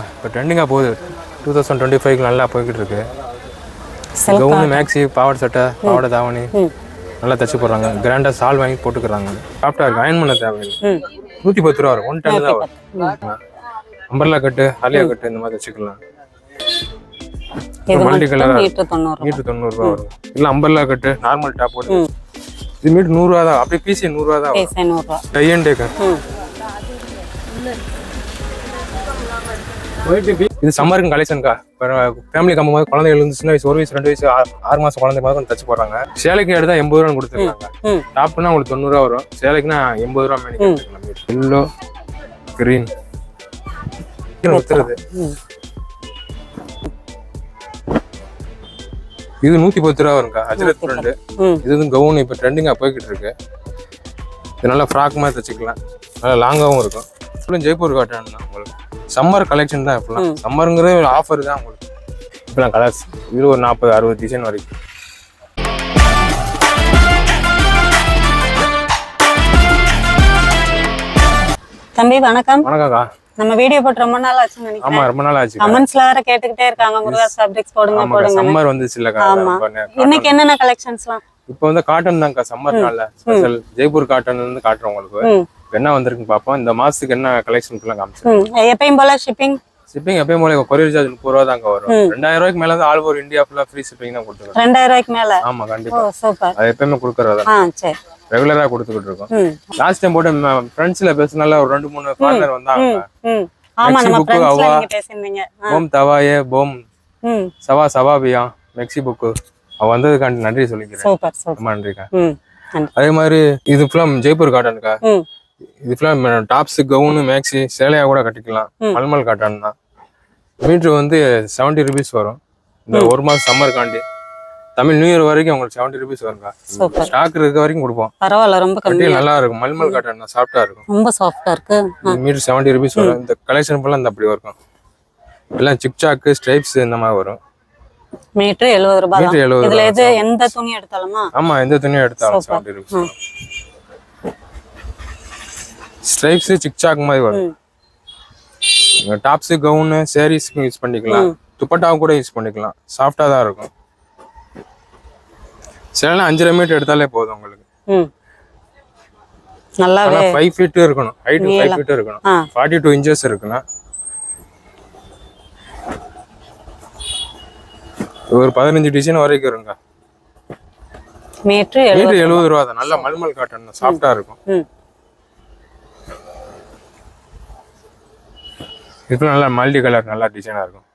இப்போ ட்ரெண்டிங்காக போகுது. டூ தௌசண்ட் டுவெண்ட்டி ஃபைவ்க்கு நல்லா போய்கிட்டு இருக்கு. கவுனு மேக்ஸி பாவாடை சட்டை பாவாடை தாவணி நல்லா தச்சு போடுறாங்க. கிராண்டாக சால் வாங்கி போட்டுக்கிறாங்க. சாஃப்டாக இருக்கு. அயன் பண்ண தேவையில்லை. ம். நூற்றி பத்து ரூபா வரும். ஒன் டன் தான் வரும். அம்பர்லா கட்டு அலியா கட்டு இந்த மாதிரி தச்சுக்கலாம் மல்டி கலரா? மீட்டர் தொண்ணூறு மீட்ரு தொண்ணூறுரூவா வரும். இல்லை அம்பர்லா கட்டு நார்மல் டாப் இது மீட்ரு நூறுரூவா தான். அப்படியே பிசி நூறுரூவா தான் டை அண்ட் டேக்கு இது சம்மருக்கு கலெக்ஷன்க்கா ஃபேமிலி கம்பு போது குழந்தைகள் இருந்து சின்ன வயசு ஒரு வயசு ரெண்டு வயசு ஆறு மாசம் குழந்தை மாதிரி தச்சு போடுறாங்க. சேலைக்கு எடுத்தா எண்பது ரூபா கொடுத்துருக்காங்க. டாப்னா உங்களுக்கு தொண்ணூறுவா வரும். சேலைக்குனா எண்பது ரூபா மேனி எல்லோ கிரீன் ஒத்துறது இது நூத்தி பத்து ரூபா வரும்க்கா அஜரத் பிராண்டு ம். இது வந்து கவுன் இப்போ ட்ரெண்டிங்காக போய்கிட்டு இருக்கு. இது நல்லா ஃப்ராக் மாதிரி தச்சுக்கலாம். நல்லா லாங்காகவும் இருக்கும். ஃபுல்லும் ஜெய்ப்பூர் காட்டன் உங்களுக்கு. சம்மர் கலெக்ஷன் தான் இப்போலாம் சம்மருங்கிறது ஒரு ஆஃபர் தான் உங்களுக்கு. இப்போலாம் கலர்ஸ் இது ஒரு நாற்பது அறுபது டிசைன் வரைக்கும். தம்பி வணக்கம். வணக்கம்க்கா. நம்ம வீடியோ போட்டு ரொம்ப நாள் ஆச்சுன்னு நினைக்கிறேன். ஆமா ரொம்ப நாள் ஆச்சு கமெண்ட்ஸ்ல வேற கேட்டுக்கிட்டே இருக்காங்க. முருகா ஃபேப்ரிக்ஸ் போடுங்க போடுங்க சம்மர் வந்துச்சு இல்லக்கா. ஆமா. இன்னைக்கு என்னென்ன கலெக்ஷன்ஸ்லாம் இப்போ வந்து காட்டன் தான்க்கா சம்மர் நாள்ல. ஸ்பெஷல் ஜெய்ப்பூர் காட்டன் வந்து காட்டுறோம் உங்களுக்கு. என்ன வந்திருக்குன்னு பார்ப்போம். இந்த மாசத்துக்கு என்ன கலெக்ஷன் ஃபுல்லாக காமிச்சு ம் எப்பயும் போல ஷிப்பிங் ஷிப்பிங் எப்பயும் போல கொரியர் சார்ஜ் முப்பது ரூபா தாங்க வரும். ரெண்டாயிரம் ரூபாய்க்கு மேல ஆல் ஓவர் இந்தியா ஃபுல்லா ஃப்ரீ ஷிப்பிங் தான் கொடுத்துருக்கோம். ரெண்டாயிரம் ரூபாய்க்கு மேல? ஆமா கண்டிப்பா. சூப்பர் அது எப்பயுமே கொடுக்கறதா சரி. ரெகுலரா கொடுத்துக்கிட்டு இருக்கோம். லாஸ்ட் டைம் போட்டு ஃப்ரெண்ட்ஸ்ல பேசினால ஒரு ரெண்டு மூணு பார்ட்னர் வந்தாங்க. ஆமா நம்ம ஃப்ரெண்ட்ஸ்ல. நீங்க பேசியிருந்தீங்க. ஆ, போம் தவாயே போம் சவா சவாபியா மெக்சி புக்கு அவ வந்ததுக்காண்டி நன்றி சொல்லிக்கிறேன். சூப்பர் சூப்பர் ரொம்ப நன்றிக்கா. அதே மாதிரி இது ஃபுல்லா ஜெய்ப்பூர் காட்டனுக்கா ம். இது ஃபுல்லா டாப்ஸ் கவுனு மேக்ஸி சேலையா கூட கட்டிக்கலாம். மல்மல் காட்டன் தான் மீட்ரு வந்து செவன்ட்டி ருபீஸ் வரும். இந்த ஒரு மாசம் சம்மர் காண்டி. தமிழ் நியூ இயர் வரைக்கும் உங்களுக்கு செவன்ட்டி ருபீஸ் வரும்க்கா. ஸ்டாக் இருக்க வரைக்கும் கொடுப்போம். பரவாயில்ல ரொம்ப கம்மி நல்லா இருக்கும். மல்மல் காட்டன் தான் சாஃப்டா இருக்கும். ரொம்ப சாஃப்டா இருக்கு. மீட்டர் செவன்ட்டி ருபீஸ் வரும். இந்த கலெக்ஷன் ஃபுல்லாக இந்த அப்படி இருக்கும் எல்லாம் சிக்சாக்கு ஸ்ட்ரைப்ஸ் இந்த மாதிரி வரும். மீட்டர் எழுபது ரூபாய் மீட்டர் எழுபது எது எந்த துணி எடுத்தாலுமா? ஆமா எந்த துணியும் எடுத்தாலும். செவன்ட்டி ருபீஸ் ஸ்ட்ரைப்ஸ் சிக்சாக் மாதிரி வரும். டாப்ஸ் கவுனு சாரீஸ்க்கு யூஸ் பண்ணிக்கலாம். துப்பட்டாவும் கூட யூஸ் பண்ணிக்கலாம். சாஃப்டா தான் இருக்கும். சில அஞ்சரை மீட்டர் எடுத்தாலே போதும் உங்களுக்கு. ஆனால் ஃபைவ் ஃபீட் இருக்கணும். ஹைட் ஃபைவ் ஃபீட் இருக்கணும். ஃபார்ட்டி டூ இன்ச்சஸ் இருக்குன்னா. ஒரு பதினஞ்சு டிசைன் வரைக்கும் இருங்க. மீட்டர் எழுபது ரூபா. தான். நல்ல மல்மல் காட்டன் சாஃப்டா இருக்கும். ம் இது நல்லா மல்டி கலர் நல்லா டிசைனா இருக்கும்.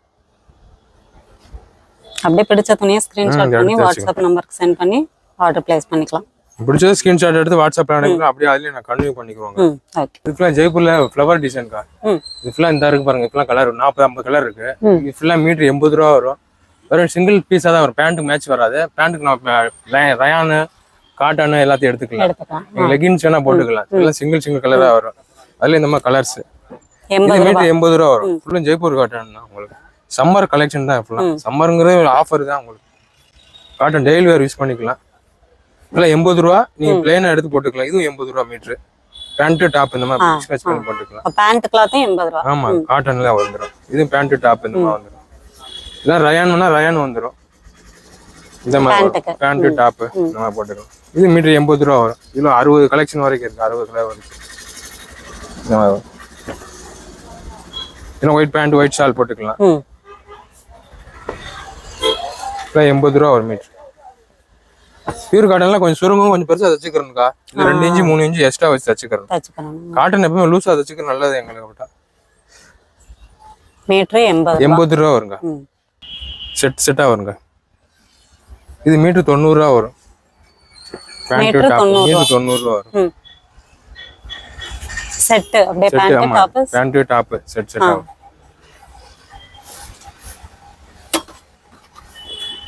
அப்படியே பிடிச்ச துணியை ஸ்கிரீன்ஷாட் பண்ணி வாட்ஸ்அப் நம்பருக்கு சென்ட் பண்ணி ஆர்டர் பிளேஸ் பண்ணிக்கலாம். பிடிச்சது ஸ்கிரீன்ஷாட் எடுத்து வாட்ஸ்அப்ல அனுப்புங்க அப்படியே அதுலயே நான் கன்டினியூ பண்ணிக்குவாங்க. ம் ஓகே இது ஃபுல்லா ஜெய்ப்பூர்ல ஃப்ளவர் டிசைன்க்கா ம். இது ஃபுல்லா இந்த இருக்கு பாருங்க ஃபுல்லா கலர் நாற்பது ஐம்பது கலர் இருக்கு. இது ஃபுல்லா மீட்டர் எண்பது ரூபா வரும். வெறும் சிங்கிள் பீஸா தான் வரும் பேண்ட்டுக்கு மேட்ச் வராது. பேண்ட்டுக்கு நான் ரயானு காட்டனு எல்லாத்தையும் எடுத்துக்கலாம். லெகின்ஸ் வேணா போட்டுக்கலாம். எல்லாம் சிங்கிள் சிங்கிள் கலரா வரும். அதுல இந்த மாதிரி கலர்ஸ் மீட்டர் எண்பது ரூபா. வரும். ஃபுல்லும் ஜெய்ப்பூர் காட்டன் தான் உங்களுக்கு. சம்மர் கலெக்ஷன் தான் ஃபுல்லாக சம்மருங்கிறது ஆஃபர் தான் உங்களுக்கு. காட்டன் டெய்லி வேர் யூஸ் பண்ணிக்கலாம். இல்லை எண்பது ரூபா நீங்க பிளேனா எடுத்து போட்டுக்கலாம். இதுவும் எண்பது ரூபா மீட்ரு பேண்ட் டாப் இந்த மாதிரி ஸ்கெச் பண்ணி போட்டுக்கலாம். பேண்ட் கிளாத்தும் எண்பது ரூபா. ஆமா காட்டன்ல வந்துடும் இதுவும் பேண்ட் டாப் இந்த மாதிரி வந்துடும் இதான் ரயான்னா ரயான் வந்துடும் இந்த மாதிரி. பேண்ட் டாப் இந்த மாதிரி போட்டுக்கலாம் இது மீட்டர் எண்பது ரூபா வரும். இதுல அறுபது கலெக்ஷன் வரைக்கும் இருக்கு. அறுபது கலர் வரைக்கும் இந்த மாதிரி இன்னும் ஒயிட் பேண்ட் ஒயிட் ஷால் போட்டுக்கலாம். எண்பது ரூபா ஒரு மீட்டர் பியூர் காட்டன்லாம் கொஞ்சம் சுருங்கும் கொஞ்சம் பெருசா தச்சுக்கிறோம்க்கா இது ரெண்டு இன்ச்சு மூணு இன்ச்சு எக்ஸ்ட்ரா வச்சு தச்சுக்கணும். காட்டன் எப்பவுமே லூஸா தச்சுக்கிறது நல்லது எங்களுக்கு விட்டா மீட்டர் எண்பது எண்பது ரூபா வருங்க செட் செட்டா வருங்க இது மீட்டர் தொண்ணூறு ரூபா வரும். பேண்ட் மீட்டர் டாப் தொண்ணூறு மீட்டர் தொண்ணூறு ரூபா வரும். ம் செட்டு அப்படியே set pant top pant top set set ஆகும்.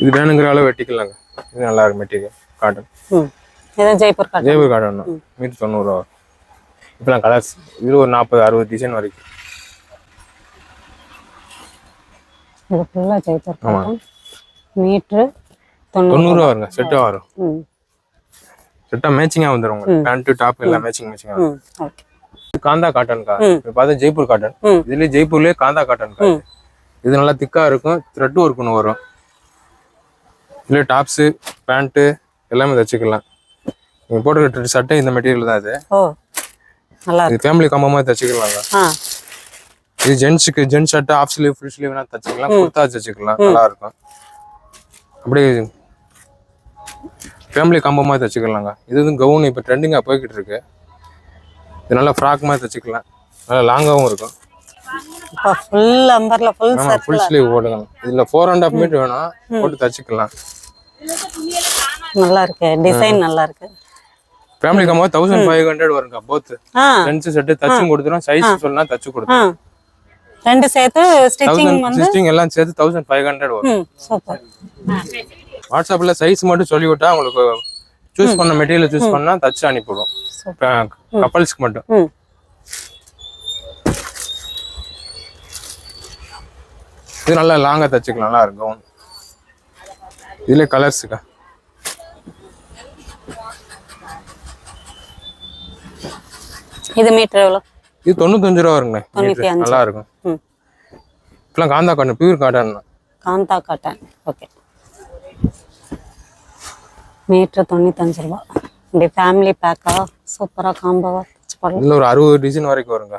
இது வேணுங்கிற அளவு வெட்டிக்கலாங்க. இது நல்லா இருக்கு மெட்டீரியல் காட்டன் இதான் ஜெய்ப்பூர் காட்டன் ஜெய்பூர் காட்டன் தான். மீட்டர் தொண்ணூறு ரூபா இப்போலாம் கலர்ஸ் இது ஒரு நாற்பது அறுபது டிசைன் வரைக்கும். இது ஃபுல்லாக ஜெய்ப்பூர் காட்டன் மீட்ரு தொண்ணூறு தொண்ணூறு ரூபா வருங்க. செட்டாக வரும். ம். செட்டாக மேட்சிங்காக வந்துடும் உங்களுக்கு. பேண்ட் டாப் எல்லாம் மேட்சிங் மேட்சிங்காக ஓகே. காந்தா. இப்போ பார்த்தா ஜெய்ப்பூர் காட்டன். இதுலயே ஜெய்ப்பூர்லயே காந்தா காட்டன்க்கா ம். இது நல்லா திக்கா இருக்கும். த்ரெட் ஒர்க்குன்னு வரும். இதுல டாப்ஸு பேண்ட்டு எல்லாமே தச்சுக்கலாம். நீங்க போட்டுக்கிற சட்டை இந்த மெட்டீரியல் தான் இது. இது ஃபேமிலி கம்ப மாதிரி தச்சுக்கலாங்க இது ஜென்ஸுக்கு gents shirt half sleeve full ஸ்லீவ்லாம் தச்சுக்கலாம். குர்த்தா தச்சுக்கலாம். நல்லா இருக்கும். அப்படியே ஃபேமிலி காம்போ மாதிரி தச்சுக்கலாங்க. இது வந்து கவுன் இப்போ ட்ரெண்டிங்காக போய்கிட்டு இருக்கு. இது நல்லா ஃப்ராக் மாதிரி தச்சுக்கலாம். நல்லா லாங்காகவும் இருக்கும். Full umbrella full full sleeve போட்டுக்கலாம். இதில் ஃபோர் அண்ட் ஆஃப் மீட்டர் வேணும் போட்டு தச்சுக்கலாம். நல்லா இருக்கு. டிசைன் நல்லா இருக்கு. ஃபேமிலி ஃபைவ் ஹண்ட்ரட் வருங்க போத் ஆ. ஜென்ஸ் செட்டு தச்சும் கொடுத்துரும் சைஸ் சொல்லலாம் தச்சு ஆ கொடுத்துரும். ரெண்டு சேர்த்து ஸ்டிச்சிங் வந்து சிஸ்டிங் எல்லாம் சேர்த்து தௌசண்ட் ஃபைவ் ஹண்ட்ரட் வரும். ம் சூப்பர் வாட்ஸ்அப்ல சைஸ் மட்டும் சொல்லி விட்டா உங்களுக்கு சூஸ் பண்ண மெட்டீரியல் சூஸ் பண்ணா தச்சு அனுப்பிவிடும். கப்பல்ஸ்க்கு மட்டும். இது நல்லா லாங்கா தச்சுக்கலாம். நல்லா இருக்கும். இதுல கலர்ஸுக்கா இது மீட்டர் எவ்வளோ? இது தொண்ணூத்தஞ்சு ரூபா வருங்க. நல்லா இருக்கும். இப்பெல்லாம் kantha cotton pure cotton kantha cotton okay metre தொண்ணூத்தஞ்சு ரூபா. இப்படி ஃபேமிலி பேக்கா சூப்பராக காம்போவா வச்சு போடலாம். இதுல ஒரு அறுபது டிசைன் வரைக்கும் வருங்க.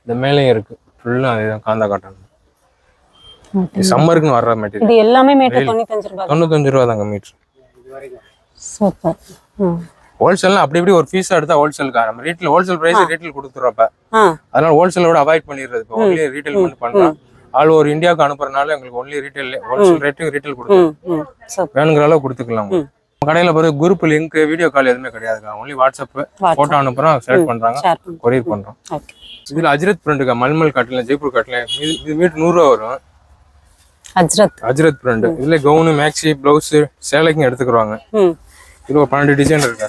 இந்த மேலேயும் இருக்கு. ஃபுல்லா அதுதான் காந்தா காட்டன் சம்மருக்குன்னு வர்ற மெட்டீரியல் இது எல்லாமே மீட்டர் தொண்ணூத்தஞ்சு ரூபா தொண்ணூத்தஞ்சு ரூபா தாங்க மீட்டர். சூப்பர் ம் ஹோல்சேல்னா அப்படி இப்படி ஒரு பீஸா எடுத்தா ஹோல்சேலுக்கா நம்ம ரீட்டில் ஹோல்சேல் பிரைஸ் ரீட்டில் கொடுத்துறப்ப அதனால ஹோல்சேலோட அவாய்ட் பண்ணிடுறது. இப்போ ஒன்லி ரீட்டைல் மட்டும் பண்றோம் ஆல் ஓவர் இந்தியாவுக்கு அனுப்புறதுனால எங்களுக்கு only retail wholesale rate retail கொடுத்துரும் ம். ம். சூப்பர் வேணுங்கிற அளவு கொடுத்துக்கலாம் கடையில பிறகு குரூப் லிங்க் வீடியோ கால் எதுவுமே கிடையாதுக்கா. ஒன்லி வாட்ஸ்அப் போட்டோ அனுப்புறோம் செலக்ட் பண்றாங்க கொரியர் பண்றோம். இதுல அஜ்ரத் பிரிண்ட்டுக்கா மல்மல் காட்டில் ஜெய்ப்பூர் காட்டில். இது இது மீட்டர் நூறுரூவா வரும். அஜ்ரத். அஜ்ரத் பிரிண்ட் இதுல கவுனு மேக்ஸி பிளவுஸ் சேலைக்கும் எடுத்துக்கிறாங்க இதுல ஒரு பன்னெண்டு டிசைன் இருக்கா.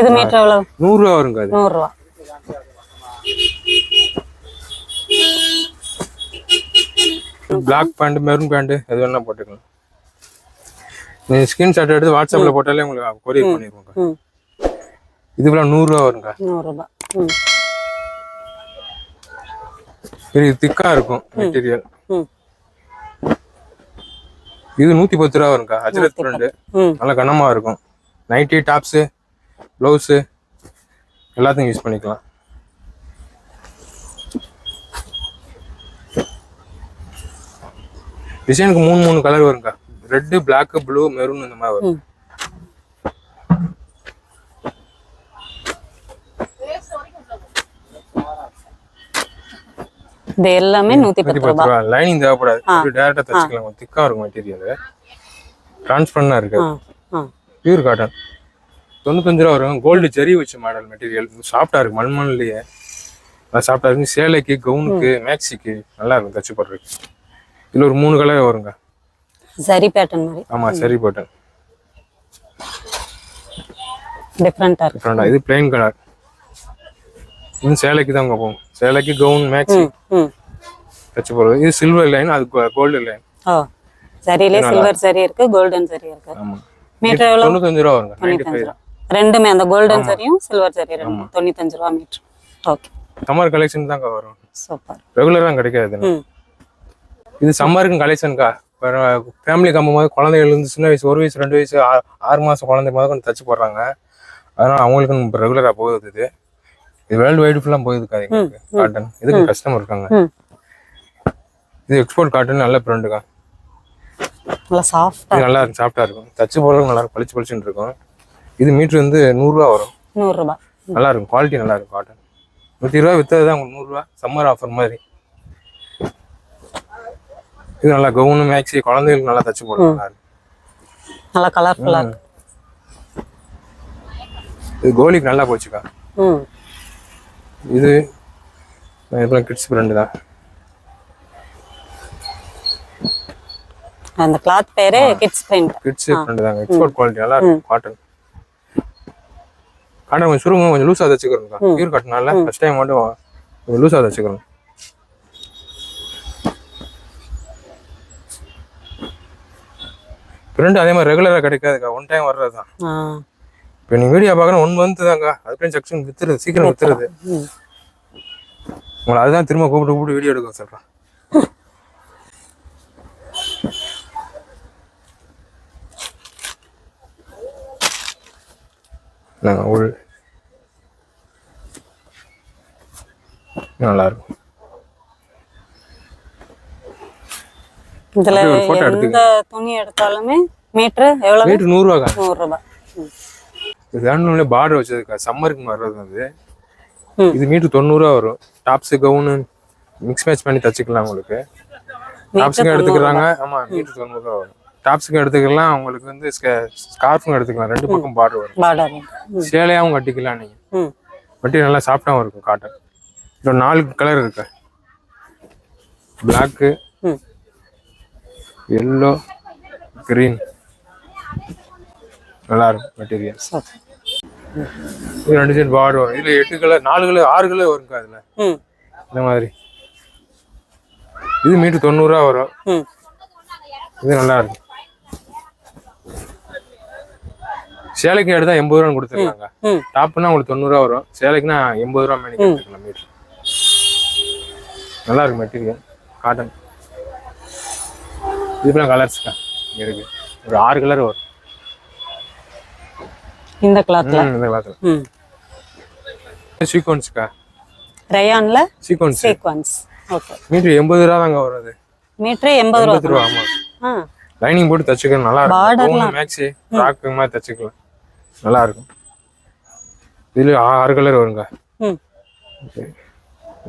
இது மீட்டர் எவ்வளோ நூறுரூவா வருங்க அது நூறுரூவா பிளாக் பேண்ட் மெரூன் பேண்ட் எது வேணா போட்டுக்கலாம். நீங்க ஸ்கிரீன்ஷாட் எடுத்து வாட்ஸ்அப்ல போட்டாலே உங்களுக்கு கொரியர் பண்ணிடுவோங்க ம். இதுல நூறுரூவா வருங்க. நூறுரூபா. ம். இது திக்கா இருக்கும் மெட்டீரியல் இது நூத்தி பத்து ரூபா வருங்க. அஜரத் பிரிண்ட் நல்ல கனமா இருக்கும். நைட்டி டாப்ஸு ப்ளவுஸு எல்லாத்தையும் யூஸ் பண்ணிக்கலாம். டிசைனுக்கு மூணு மூணு கலர் வருங்க. ரெட்டு பிளாக் ப்ளூ மெரூன் இந்த மாதிரி வரும். இது எல்லாமே நூத்தி பத்து பத்து ரூபா. ரூபா. லைனிங் தேவைப்படாது. டேரக்டா தச்சுக்கலாம். திக்கா இருக்கும் மெட்டீரியல் டிரான்ஸ்பரண்டா இருக்கு. பியூர் காட்டன் தொண்ணூத்தஞ்சு ரூபா வரும். கோல்டு ஜெரி வச்ச மாடல் மெட்டீரியல் சாஃப்டா இருக்கு. மண்மண்லயே நல்லா சாஃப்டா இருக்கு. சேலைக்கு கவுனுக்கு மேக்ஸிக்கு நல்லா இருக்கும். தச்சு போடுறதுக்கு. இதுல ஒரு மூணு கலர் வருங்க. சரி பேட்டர்ன் மாதிரி. ஆமா சரி போட்டேன் டிஃப்ரெண்டா இருக்கு. டிஃப்ரெண்டா இது பிளெயின் கலர் இது சேலைக்கு தான் போகும். சேலைக்கு கவுன் மேக்ஸி தச்சு போடுறது. இது சில்வர் லைன் அது கோல்டு லைன் ஓ சரியிலே சில்வர் சரி இருக்கு கோல்டன் சரி இருக்கு. ஆமா. மீட்டர் எவ்வளோ தொண்ணூத்தஞ்சு ரூபா வருங்க. நைன்டி தொண்ணூத்தஞ்சு ஃபைவ் ரூபா. ரெண்டுமே அந்த கோல்டன் சரியும் சில்வர் சரி ரெண்டும் தொண்ணூத்தஞ்சு ரூபா மீட்டர் ஓகே சம்மர் கலெக்ஷன் தாங்க வரும். சூப்பர் ரெகுலரா கிடைக்காது. இது சம்மருக்கு கலெக்ஷன்க்கா ஃபேமிலி கம்பும் போது குழந்தைகள் இருந்து சின்ன வயசு ஒரு வயசு ரெண்டு வயசு ஆறு மாசம் குழந்தை முதல் கொண்டு தச்சு போடுறாங்க. அதனால அவங்களுக்கு இப்போ ரெகுலரா போகுது இது. இது வேர்ல்டு வைடு ஃபுல்லாக எங்களுக்கு. காட்டன் இதுக்கு கஸ்டமர் இருக்காங்க. இது எக்ஸ்போர்ட் காட்டன் நல்ல பிராண்டுக்கா நல்லா சாஃப்டா இது நல்லா இருக்கும் சாஃப்டா இருக்கும். தச்சு போடுறதுக்கு நல்லா பளிச்சு பளிச்சுன்னு இருக்கும். இது மீட்ரு வந்து நூறுரூவா வரும். நூறுரூபா. நல்லா இருக்கும் குவாலிட்டி நல்லா இருக்கும் காட்டன் நூற்றி ரூபா வித்தது தான் உங்களுக்கு நூறுரூவா. சம்மர் ஆஃபர் மாதிரி. இது நல்லா கவுனு மேக்ஸி குழந்தைகளுக்கு நல்லா தச்சு போடுறது நல்லா கலர்ஃபுல்லா இருக்கு. இது கோலிக்கு நல்லா போச்சுக்கா. இது இப்போ கிட்ஸ் பிராண்டு தான். அந்த கிளாத் பேரு கிட்ஸ் பெயிண்ட் கிட்ஸ் பிராண்டு தாங்க. எக்ஸ்போர்ட் குவாலிட்டி நல்லா இருக்கும் காட்டன் காட்டன் கொஞ்சம் சுருங்க கொஞ்சம் லூஸாக தச்சுக்கிறோம்க்கா. பியூர் காட்டனால ஃபஸ்ட் டைம் மட்டும் கொஞ்சம் லூஸாக தச்சுக்கிறோம். பிரிண்ட் அதே மாதிரி ரெகுலராக கிடைக்காதுக்கா. ஒன் டைம் வர்றது தான் இப்போ நீங்கள் வீடியோ பார்க்கணும் ஒன் மந்த் தாங்க அதுக்குள்ளே செக்ஷன் வித்துருது சீக்கிரம் வித்துருது. ம். உங்களை அதுதான் திரும்ப கூப்பிட்டு கூப்பிட்டு வீடியோ எடுக்க சொல்கிறேன் நாங்கள் உள் நல்லா இதுல எந்த துணி எடுத்தாலுமே மீட்ரு எவ்வளவு? நூறுரூவாக்கா நூறு ரூபாய் ம். இது வேணும்னே பார்டர் வச்சதுக்கா? சம்மருக்கு வர்றது அது ம். இது மீட்டர் தொண்ணூறுரூவா வரும். டாப்ஸு கவுனு மிக்ஸ் மேட்ச் பண்ணி தச்சுக்கலாம் உங்களுக்கு. டாப்ஸுக்கும் எடுத்துக்கிறாங்க ஆமா மீட்டர் தொண்ணூறுரூவா வரும். டாப்ஸுக்கும் எடுத்துக்கலாம். உங்களுக்கு வந்து ஸ்கார்ஃபும் எடுத்துக்கலாம். ரெண்டு பக்கம் பார்டர் வரும். சேலையாவும் கட்டிக்கலாம் நீங்க. வட்டி நல்லா சாஃப்டாகவும் இருக்கும் காட்டன் இப்போ நாலு கலர் இருக்கு? பிளாக்கு எல்லோ கிரீன் நல்லா இருக்கும் மெட்டீரியல் சரி. இது ரெண்டு சைடு பார்டர் வரும். இதுல எட்டு கலர் நாலு கலர் ஆறு கலர் வருங்க அதுல இந்த மாதிரி. இது மீட்டர் தொண்ணூறுரூவா வரும். இது நல்லா இருக்கும் சேலைக்கு எடுத்தா எண்பது ரூபா கொடுத்துருக்காங்க. டாப்னா உங்களுக்கு தொண்ணூறுரூவா வரும். சேலைக்குனா எண்பது ரூபா எடுத்துக்கலாம் மீட்டர் நல்லா இருக்கும் மெட்டீரியல் காட்டன் இதுக்கெல்லாம் கலர்ஸ்க்கா இருக்கு. ஒரு ஆறு கலர் வரும். இந்த கிளாத்ல இந்த ம். சீக்வன்ஸ்க்கா ரயான்ல சீக்வன்ஸ் சீக்வன்ஸ் ஓகே மீட்டர் எண்பது ரூபா தாங்க வரும் அது மீட்ரு எண்பது ரூபா. எண்பது ரூபா ஆமா. லைனிங் போட்டு தச்சுக்கலாம் நல்லா இருக்கும். மேக்ஸி ஃப்ராக்கு மாதிரி தச்சுக்கலாம். நல்லா இருக்கும். இதுல ஆறு கலர் வருங்க ம்.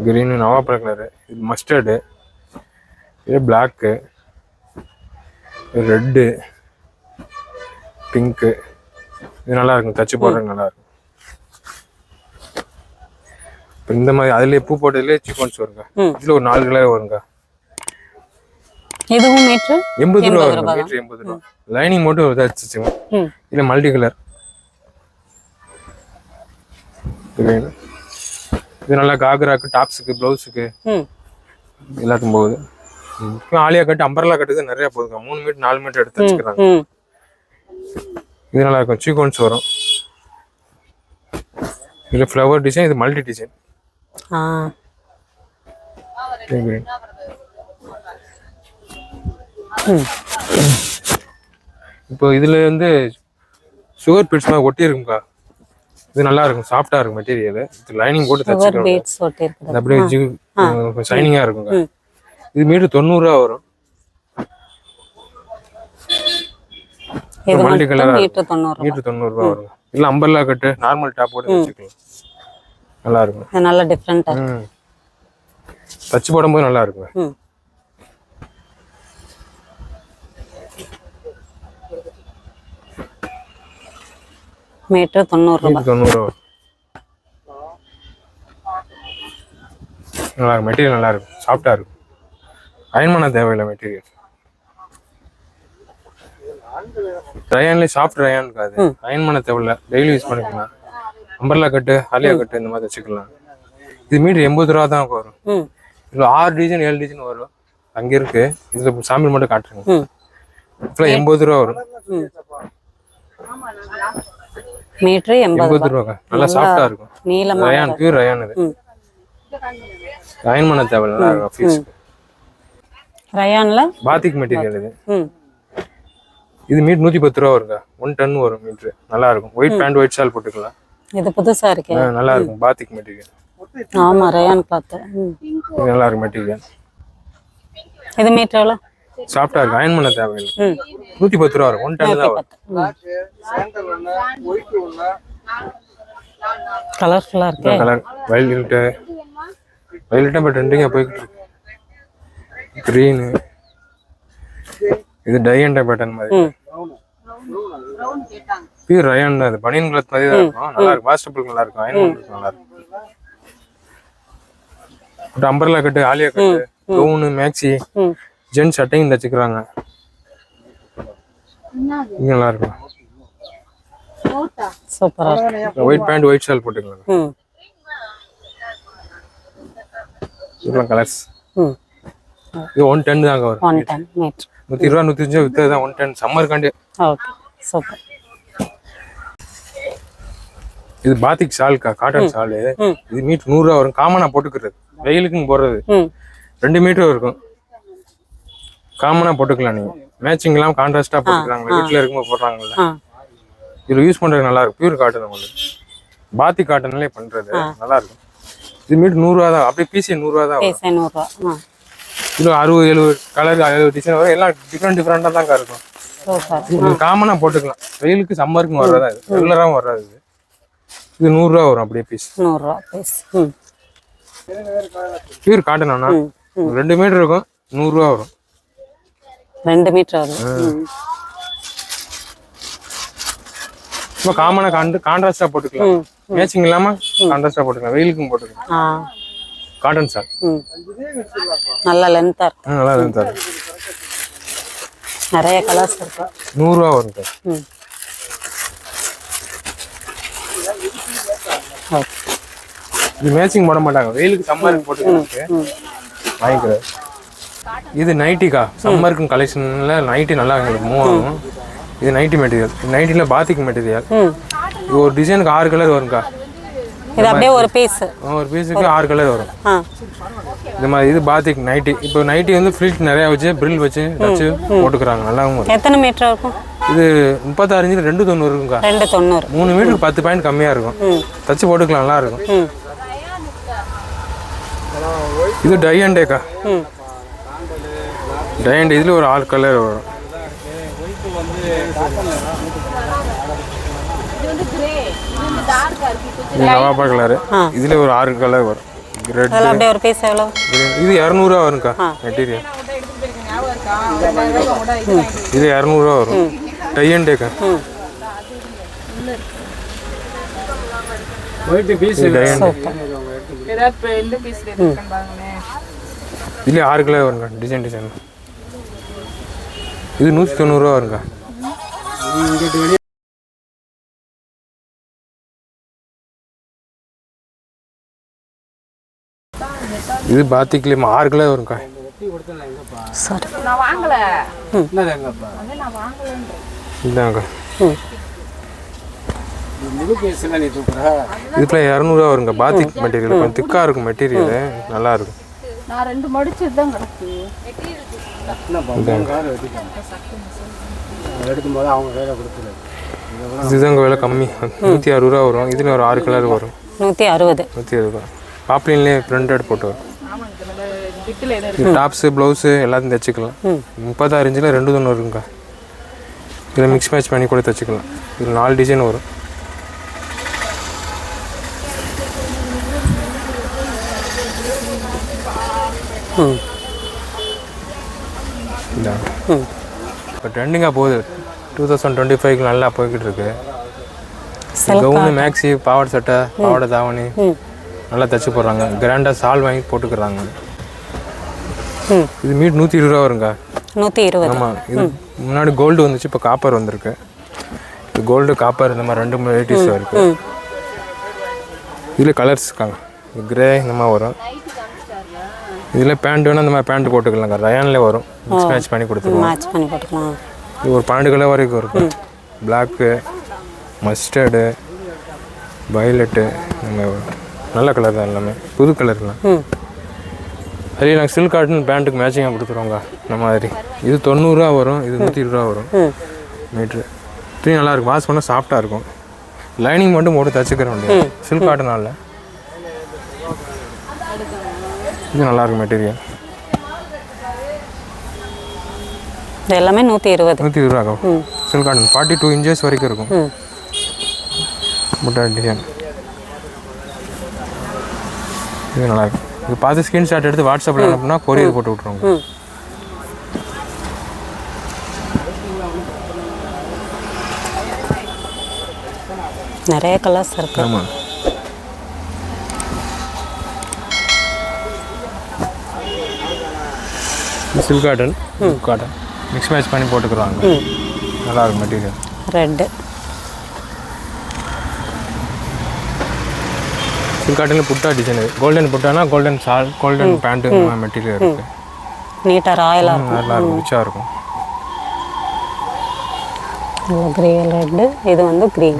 கிரீனு நவாப்பழ கலரு இது மஸ்டர்டு இது பிளாக்கு ரெட்டு பிங்க்கு. இது நல்லா இருக்கும் தச்சு போடுறது நல்லா இருக்கும் இப்போ இந்த மாதிரி அதுலயே பூ போட்டதுலேயே சிக்கன்ஸ் வருங்க. இதுல ஒரு நாலு கலர் வருங்க இதுவும் மீட்ரு எண்பது ரூபா ரூபா மீட்டர் எண்பது ரூபா. லைனிங் மட்டும் தச்சுச்சுங்க ம். இல்லை மல்டி கலர் இது நல்லா காக்ராக்கு டாப்ஸுக்கு ப்ளவுஸுக்கு எல்லாத்துக்கும் போகுது. முக்கியம் ஆலியா கட்டு அம்பர்லா கட்டுக்கு நிறைய போகுதுங்க மூணு மீட்டர் நாலு மீட்டர் எடுத்து வச்சுக்கிறாங்க. இது நல்லா இருக்கும். சீக்வன்ஸ் வரும். இது ஃப்ளவர் டிசைன் இது மல்டி டிசைன் இப்போ இதுல வந்து சுகர் பீட்ஸ் மாதிரி ஒட்டி இருக்கும்க்கா. இது நல்லா இருக்கும். சாஃப்டா இருக்கும் மெட்டீரியல் இது லைனிங் போட்டு இருக்குது அப்படியே ஷைனிங்கா இருக்குங்க. ம். இது மீட்டர் தொண்ணூறுரூவா வரும். மல்டி கலரா தொண்ணூறு மீட்டர் தொண்ணூறுரூவா வரும். இல்லை அம்பர்லா கட்டு நார்மல் டாப் போட்டு வச்சுக்கலாம். நல்லா இருக்கும். நல்ல டிஃப்ரெண்டா தச்சு போடும்போது நல்லா இருக்கும். ம். மீட்ரு தொண்ணூறு ரூபாய். மீட்டர் வரும். நல்லா இருக்கும். மெட்டீரியல் நல்லா இருக்கும். சாஃப்டா இருக்கும். அயன் பண்ண தேவையில்லை மெட்டீரியல் ரயான்லேயே சாஃப்ட் ரயான் இருக்காது. அயன் பண்ண தேவையில்ல. டெய்லி யூஸ் பண்ணிக்கலாம். அம்பர்லா கட்டு ஆலியா கட்டு இந்த மாதிரி வச்சுக்கலாம். இது மீட்டர் எண்பது ரூபா தான் வரும். இதுல ஆறு டிசைன் ஏழு டிசைன் வரும். அங்க இருக்கு. இதுல சாம்பிள் மட்டும் காட்டுறேங்க. இப்பெல்லாம் எண்பது ரூபா வரும். ம். மீட்ரு எண்பது ரூபா. நல்லா சாஃப்டா இருக்கும். ரயான் பியூர் ரயான் இது அயன் பண்ண தேவை நல்லா இருக்கும் ஃபீஸ் ரயான்ல பாத்திக் மெட்டீரியல் இது. இது மீட் நூத்தி பத்து ரூபா வருங்க. ஒன் டன் வரும் மீட்ரு நல்லா இருக்கும் ஒயிட் பேண்ட் ஒயிட் ஷால் போட்டுக்கலாம். இது புதுசா இருக்கே. நல்லா இருக்கும் பாத்திக் மெட்டீரியல் ஆமா ரயான் கிளாத் இது நல்லா இருக்கும் மெட்டீரியல் இது மீட்டர் எவ்வளோ? சாஃப்டா இருக்கும் அயன் பண்ண தேவையில்லை. ம். நூத்தி பத்து ரூபா வரும். ஒன் டன் தான் வரும். கலர்ஃபுல்லா இருக்கே. கலர் வயலட்டு வயலட்டும் இப்போ ட்ரெண்டிங்காக போய்கிட்டு இருக்கு. க்ரீனு இது டையன்ட பேட்டர்ன் மாதிரி. பியூர் ரயான் தான் இது. பனியன் கிளாத் மாதிரி தான் இருக்கும். நல்லா இருக்கும். வாஸ்டபிள் நல்லா இருக்கும். அயன் பண்ணுறதுக்கு நல்லா இருக்கும். But umbrella cut Alia cut gown maxi gents சட்டையும் தச்சுக்கிறாங்க. இது நல்லா இருக்கும். சூப்பரா ஒயிட் பேண்ட் ஒயிட் ஷால் போட்டுக்கலாம் இதெல்லாம் கலர்ஸ் ம். இது ஒன் டென் தாங்க வரும். ஒன் டன் நூற்றி இருபது நூற்றி அஞ்சு வித்தது தான் ஒன் டென் சம்மருக்காண்டி ஓகே சூப்பர் இது பாத்திக் ஷால்க்கா காட்டன் ஷாலு. இது மீட்டர் நூறுரூவா வரும். காமனா போட்டுக்கிறது. வெயிலுக்கும் போடுறது. ரெண்டு மீட்டர் இருக்கும். காமனா போட்டுக்கலாம் நீங்க. மேட்சிங் எல்லாம் கான்ட்ராஸ்டா போட்டுக்கிறாங்க வீட்டுல இருக்கும்போது போடுறாங்கல்ல. இதுல யூஸ் பண்றது நல்லா இருக்கும் பியூர் காட்டன் உங்களுக்கு. பாத்தி காட்டன்லேயே பண்றது. நல்லா இருக்கும் இது மீட்டர் நூறுரூவா தான். அப்படியே பிசி நூறுரூவா தான் வரும் இதுல அறுபது எழுபது கலர் எழுபது டிசைன் வரும். எல்லாம் டிஃப்ரெண்ட் டிஃப்ரெண்டாக தாங்க இருக்கும். சூப்பர் இது காமனா போட்டுக்கலாம். வெயிலுக்கு சம்மருக்கும் வர்றதா இது. ரெகுலராகவும் வர்றது இது. இது நூறுரூவா வரும் அப்படியே பீஸ் நூறுரூவா பீஸ் பியூர் காட்டன் அண்ணா. ரெண்டு மீட்டர் இருக்கும். நூறுரூவா வரும். ரெண்டு மீட்டர் வருது ம். சும்மா காமனா காண்டு கான்ட்ராஸ்டா போட்டுக்கலாம். மேட்சிங் இல்லாம கான்ட்ராஸ்டா போட்டுக்கலாம். வெயிலுக்கும் போட்டுக்கலாம். காட்டன் சார் நல்ல லென்த்தாக இருக்கு. நல்லா இருக்கும் சார் நிறைய கலர்ஸ் இருக்கு. நூறுரூவா வரும் சார் இது மேட்சிங் போட மாட்டாங்க. வெயிலுக்கு சம்மருக்கு போட்டுக்கிறதுக்கு ம் வாங்கிக்கிறது இது நைட்டிக்கா சம்மருக்கும் கலெக்ஷன்ல நைட்டி நல்லா எங்களுக்கு மூவ் ஆகும் இது நைட்டி மெட்டீரியல் நைட்டியில் பாத்திக் மெட்டீரியல் இது ஒரு டிசைனுக்கு ஆறு கலர் வரும்க்கா. இது அப்படியே ஒரு பீஸ் ஒரு பீஸுக்கு ஆறு கலர் வரும். இந்த மாதிரி இது பாத்திக் நைட்டி இப்போ நைட்டி வந்து ஃப்ளிட் நிறையா வச்சு பிரில் வச்சு வச்சு போட்டுக்கிறாங்க. நல்லாவும் இருக்கும். எத்தனை மீட்டர் இருக்கும்? இது முப்பத்தாறு ரெண்டு தொண்ணூறு இருக்குங்கக்கா ரெண்டு தொண்ணூறு. மூணு மீட்டருக்கு பத்து பாயிண்ட் கம்மியாக இருக்கும். தச்சு போட்டுக்கலாம் நல்லா இருக்கும். இது டை அண்ட் டேக்கா டை அண்ட் இதில் ஒரு ஆறு கலர் வரும். இது நவாப்பா கலரு. இதில் ஒரு ஆறு கலர் வரும். ரெட் அதில் அப்படியே ஒரு பீஸ் எவ்வளோ இது இரநூறுவா வரும்க்கா மெட்டீரியல் இது இரநூறுவா வரும். டை அண்ட் டேக்கா ஆறு கலர் வருங்க டிசைன் டிசைன் இது நூற்றி தொண்ணூறுரூவா வருங்க இது பாத்திக்கிலே ஆறு கலர் வரும்க்கா. சரி. இதாங்க ம். இதுக்குள்ள இரநூறுவா வருங்க பாத்திக் மெட்டீரியல் கொஞ்சம் திக்காக இருக்கும் மெட்டீரியல் நல்லா இருக்கும் நான் ரெண்டு மடிச்சது தான் கிடக்கு. இதாங்க எடுக்கும்போது அவங்க கையில் கொடுத்துரு. இதுதாங்க விலை கம்மி. நூற்றி அறுபது ரூபா வரும். இதுல ஒரு ஆறு கலர் வரும். நூற்றி அறுபது. நூற்றி அறுபது பாப்ளின்லேயே பிரிண்டட் போட்டு வரும். டாப்ஸு ப்ளவுஸு எல்லாத்தையும் தைச்சிக்கலாம். முப்பத்தாறு இன்ச்சில் ரெண்டு தொண்ணூறு இருக்குங்க. இதில் மிக்ஸ் மேட்ச் பண்ணி கூட தைச்சிக்கலாம். இதில் நாலு டிசைன் வரும். இப்போ ட்ரெண்டிங்காக போகுது. டூ தௌசண்ட் டுவெண்ட்டி ஃபைவ்க்கு நல்லா போய்கிட்டு இருக்கு. கவுனு மேக்ஸி பாவாடை சட்டை பாவாடை தாவணி. நல்லா தைச்சு போடுறாங்க. கிராண்டாக சால் வாங்கி போட்டுக்கிறாங்க. இது மீட் நூற்றி இருபது ரூபா வருங்க நூற்றி இருபது. ஆமாம் இது முன்னாடி கோல்டு வந்துச்சு இப்போ காப்பர் வந்திருக்கு. இது கோல்டு காப்பர் இந்த மாதிரி ரெண்டு மூணு வெரைட்டிஸ் இருக்கு. இதில் கலர்ஸ் இருக்காங்க. கிரே இந்த மாதிரி வரும். இதில் பேண்ட் வேணால் இந்த மாதிரி பேண்ட் போட்டுக்கலாங்க ரயான்லேயே வரும். மிக்ஸ் மேட்ச் பண்ணி கொடுத்துருவோம். மேட்ச் பண்ணி போட்டுக்கலாம் இது ஒரு பன்னெண்டு கலர் வரைக்கும் இருக்கும். பிளாக்கு மஸ்டர்டு வயலட்டு இந்த மாதிரி வரும். நல்ல கலர் தான் எல்லாமே. புது கலர்லாம் ம். அதே நாங்கள் சில்க் காட்டன் பேண்ட்டுக்கு மேட்சிங்காக கொடுத்துருவோங்க இந்த மாதிரி. இது தொண்ணூறுரூவா வரும் இது நூற்றி இருபது ரூபா வரும். மீட்ரு துணி நல்லா இருக்கும் வாஷ் பண்ணால் சாஃப்டாக இருக்கும். லைனிங் மட்டும் போட்டு தச்சுக்கிற வேண்டியது சில்க் காட்டனால இது நல்லா இருக்கும் மெட்டீரியல் எல்லாமே நூற்றி இருபது. நூற்றி இருபது ரூபா silk cotton forty two inches வரைக்கும் இருக்கும். முட்டை டிசைன் இது நல்லா இருக்கும் இது பார்த்து ஸ்க்ரீன்ஷாட் எடுத்து வாட்ஸ்அப்பில் அனுப்புனா கொரியர் போட்டு விட்ருவாங்க ம். நிறைய கலர்ஸ் இருக்கு. ஆமாம் silk cotton cotton mix match பண்ணி போட்டுக்கிறாங்க. ம். நல்லா இருக்கும் மெட்டீரியல் ரெட்டு காட்டனில் butta design golden புட்டானா golden shawl golden pant material இருக்குது நீட்டாக ராயலாக இருக்கும் நல்லா இருக்கும். ரிச்சாக இருக்கும். கிரே ரெட்டு இது வந்து க்ரீன்